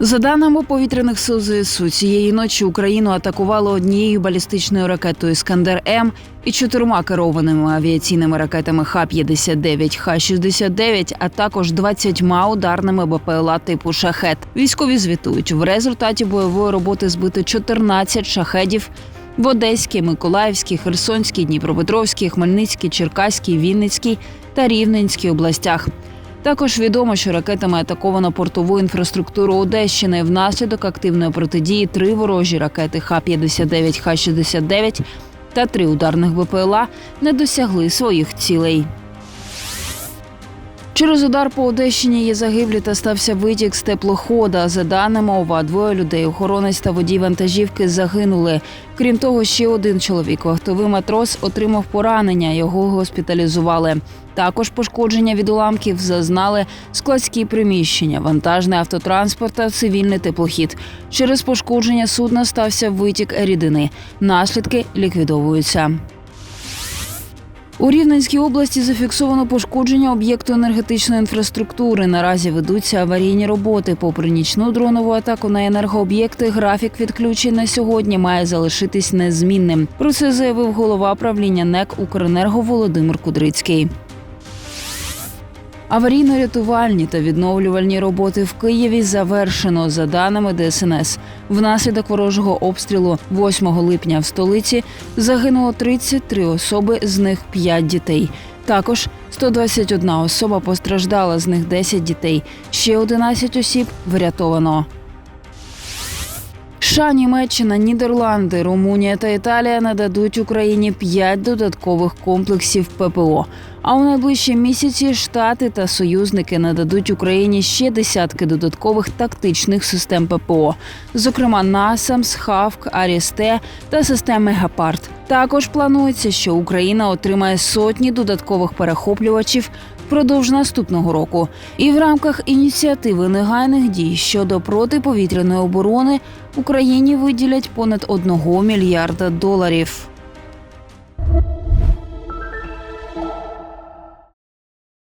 За даними повітряних сил ЗСУ, цієї ночі Україну атакувало однією балістичною ракетою Іскандер М і чотирма керованими авіаційними ракетами Х-59, Х-69, а також 20 ударними БПЛА типу шахет. Військові звітують в результаті бойової роботи збито 14 шахедів. В Одеській, Миколаївській, Херсонській, Дніпропетровській, Хмельницькій, Черкаській, Вінницькій та Рівненській областях. Також відомо, що ракетами атаковано портову інфраструктуру Одещини. Внаслідок активної протидії три ворожі ракети Х-59, Х-69 та три ударних БПЛА не досягли своїх цілей. Через удар по Одещині є загиблі та стався витік з теплохода. За даними ОВА, двоє людей, охоронець та водій вантажівки загинули. Крім того, ще один чоловік, вахтовий матрос, отримав поранення. Його госпіталізували. Також пошкодження від уламків зазнали складські приміщення, вантажний автотранспорт та цивільний теплохід. Через пошкодження судна стався витік рідини. Наслідки ліквідовуються. У Рівненській області зафіксовано пошкодження об'єкту енергетичної інфраструктури. Наразі ведуться аварійні роботи. Попри нічну дронову атаку на енергооб'єкти, графік відключень на сьогодні має залишитись незмінним. Про це заявив голова правління НЕК Укренерго Володимир Кудрицький. Аварійно-рятувальні та відновлювальні роботи в Києві завершено за даними ДСНС. Внаслідок ворожого обстрілу 8 липня в столиці загинуло 33 особи, з них 5 дітей. Також 121 особа постраждала, з них 10 дітей. Ще 11 осіб врятовано. США, Німеччина, Нідерланди, Румунія та Італія нададуть Україні 5 додаткових комплексів ППО. А у найближчі місяці штати та союзники нададуть Україні ще десятки додаткових тактичних систем ППО, зокрема НАСАМС, ХАВК, Арісте та системи Гепард. Також планується, що Україна отримає сотні додаткових перехоплювачів впродовж наступного року. І в рамках ініціативи негайних дій щодо протиповітряної оборони Україні виділять понад 1 мільярда доларів.